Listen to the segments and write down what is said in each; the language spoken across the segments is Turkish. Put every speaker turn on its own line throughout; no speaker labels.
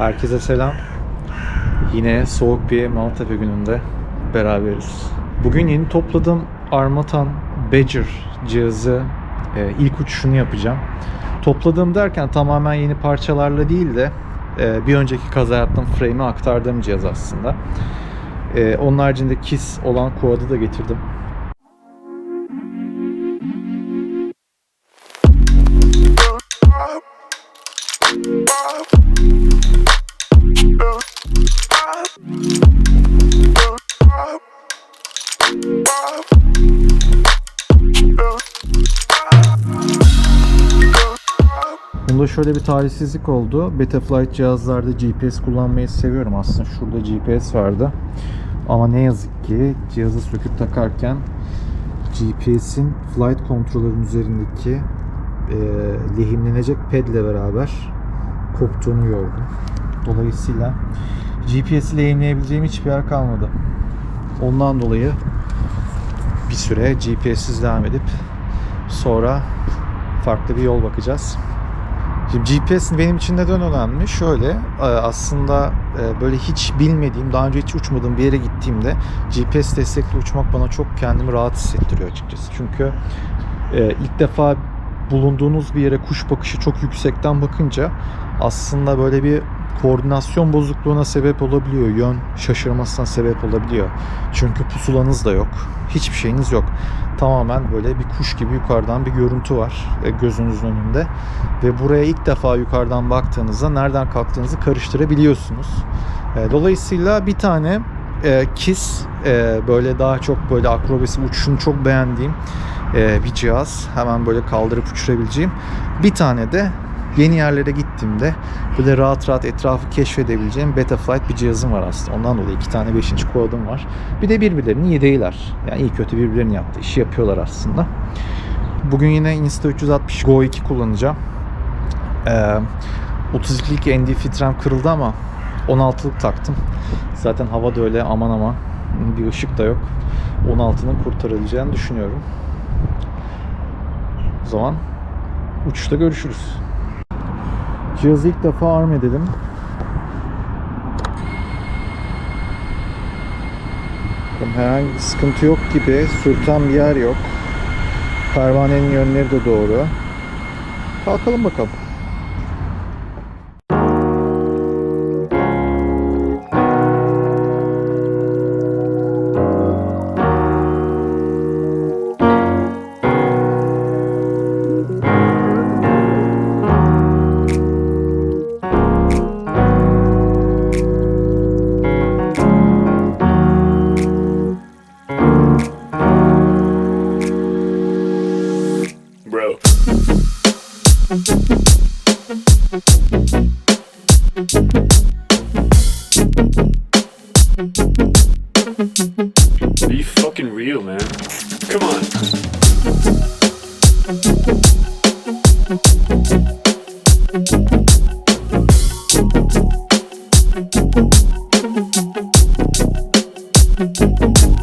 Herkese selam. Yine soğuk bir Maltepe gününde beraberiz. Bugün yeni topladığım Armatan Badger cihazı e, ilk uçuşunu yapacağım. Topladığım derken tamamen yeni parçalarla değil de e, bir önceki kaza yaptığım frame'i aktardığım cihaz aslında. E, onun haricinde KISS olan Quad'ı da getirdim. Bunda şöyle bir talihsizlik oldu. Betaflight cihazlarda GPS kullanmayı seviyorum aslında. Şurada GPS vardı. Ama ne yazık ki cihazı söküp takarken GPS'in flight controller'ın üzerindeki e, lehimlenecek pedle beraber koptuğunu gördüm. Dolayısıyla GPS'i lehimleyebileceğim hiçbir yer kalmadı. Ondan dolayı bir süre GPS'siz devam edip sonra farklı bir yol bakacağız. Şimdi GPS benim için neden önemli? Şöyle e, aslında e, böyle hiç bilmediğim, daha önce hiç uçmadığım bir yere gittiğimde GPS destekli uçmak bana çok kendimi rahat hissettiriyor açıkçası. Çünkü e, ilk defa bulunduğunuz bir yere kuş bakışı çok yüksekten bakınca aslında böyle bir koordinasyon bozukluğuna sebep olabiliyor. Yön şaşırmasına sebep olabiliyor. Çünkü pusulanız da yok. Hiçbir şeyiniz yok. Tamamen böyle bir kuş gibi yukarıdan bir görüntü var e, gözünüzün önünde. Ve buraya ilk defa yukarıdan baktığınızda nereden kalktığınızı karıştırabiliyorsunuz. E, Dolayısıyla bir tane e, KISS e, böyle daha çok böyle akrobasi uçuşunu çok beğendiğim bir cihaz. Hemen böyle kaldırıp uçurabileceğim. Bir tane de yeni yerlere gittiğimde böyle rahat rahat etrafı keşfedebileceğim Betaflight bir cihazım var aslında. Ondan dolayı iki tane 5. quad'ım var. Bir de birbirlerinin yedeğiler. Yani iyi kötü birbirlerinin yaptığı işi yapıyorlar aslında. Bugün yine Insta360 Go 2 kullanacağım. Ee, 32'lik ND filtrem kırıldı ama 16'lık taktım. Zaten hava da öyle aman aman bir ışık da yok. 16'nın kurtarılacağını düşünüyorum. O zaman uçuşta görüşürüz. Cihazı ilk defa arm edelim. Bakın Herhangi bir sıkıntı yok gibi. Sürten bir yer yok. Pervanenin yönleri de doğru. Kalkalım bakalım.
Be fucking real, man. Come on.
Thank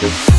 perspective.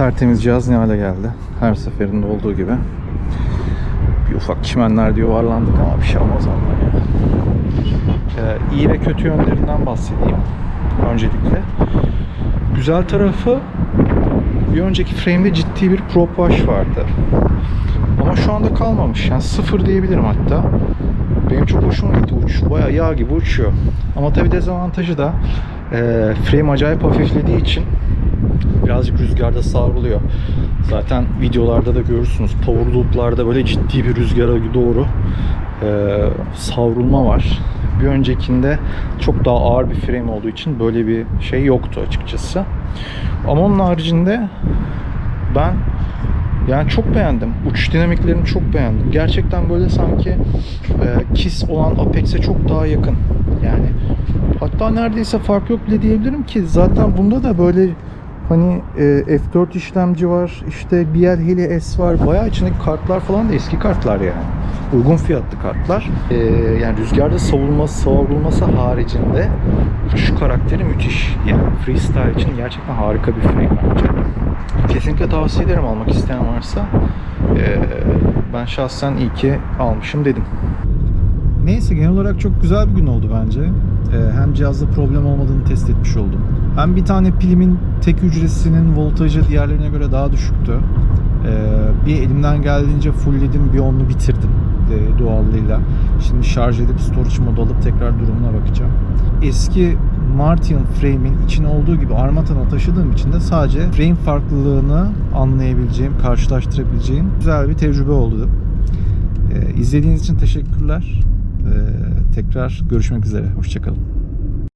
Tertemiz cihaz ne hale geldi. Her seferinde olduğu gibi. Bir ufak çimenlerde yuvarlandık ama bir şey olmaz ondan ya. Ee, iyi ve kötü yönlerinden bahsedeyim öncelikle. Güzel tarafı bir önceki frame'de ciddi bir prop wash vardı. Ama şu anda kalmamış. Yani sıfır diyebilirim hatta. Benim çok hoşuma gitti uç. Bayağı yağ gibi uçuyor. Ama tabii dezavantajı da e, frame acayip hafiflediği için birazcık rüzgarda savruluyor. Zaten videolarda da görürsünüz. Power loop'larda böyle ciddi bir rüzgara doğru e, savrulma var. Bir öncekinde çok daha ağır bir frame olduğu için böyle bir şey yoktu açıkçası. Ama onun haricinde ben yani çok beğendim. Uçuş dinamiklerini çok beğendim. Gerçekten böyle sanki e, KISS olan Apex'e çok daha yakın. Yani hatta neredeyse fark yok bile diyebilirim ki zaten bunda da böyle hani e, F4 işlemci var, işte BL Heli S var. Bayağı içindeki kartlar falan da eski kartlar yani. Uygun fiyatlı kartlar. E, yani rüzgarda savurulması, savrulması haricinde uçuş karakteri müthiş. Yani freestyle için gerçekten harika bir frame bence. Kesinlikle tavsiye ederim almak isteyen varsa. Ee, ben şahsen iyi ki almışım dedim. Neyse genel olarak çok güzel bir gün oldu bence. Ee, hem cihazda problem olmadığını test etmiş oldum. Hem bir tane pilimin tek hücresinin voltajı diğerlerine göre daha düşüktü. Ee, bir elimden geldiğince fullledim, bir onlu bitirdim e, doğallığıyla. Şimdi şarj edip storage modu alıp tekrar durumuna bakacağım. Eski Martian frame'in içine olduğu gibi Armata'na taşıdığım için de sadece frame farklılığını anlayabileceğim, karşılaştırabileceğim güzel bir tecrübe oldu. Ee, izlediğiniz için teşekkürler. Ee, tekrar görüşmek üzere. Hoşçakalın.